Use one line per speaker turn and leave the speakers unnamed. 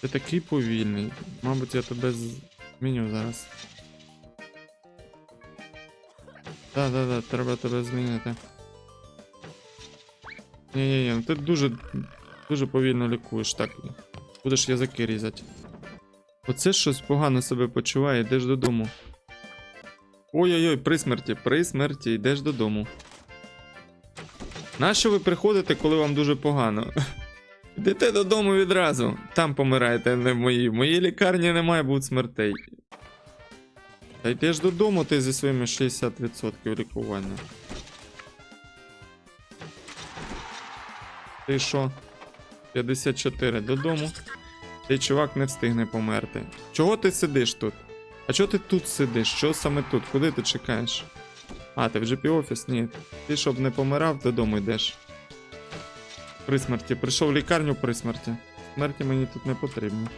Ти такий повільний. Мабуть, я тебе зміню зараз. Да, да, да, треба тебе змінити. Ні-ні-ні, ну ти дуже, дуже повільно лікуєш, так. Будеш язики різати. Оце щось погано себе почуває, йдеш додому. Ой-ой-ой, при смерті, при смерті, йдеш додому. Нащо ви приходите, коли вам дуже погано? Йдете додому відразу. Там помираєте, не в моїй. В моїй лікарні немає бути смертей. Та йдеш додому ти зі своїми 60% лікування. Ти що? 54 додому. Цей чувак не встигне померти. Чого ти сидиш тут? А чого ти тут сидиш? Що саме тут? Куди ти чекаєш? А, ти в GP офіс? Ні. Ти щоб не помирав, додому йдеш. При смерті. Прийшов в лікарню при смерті. Смерті мені тут не потрібно.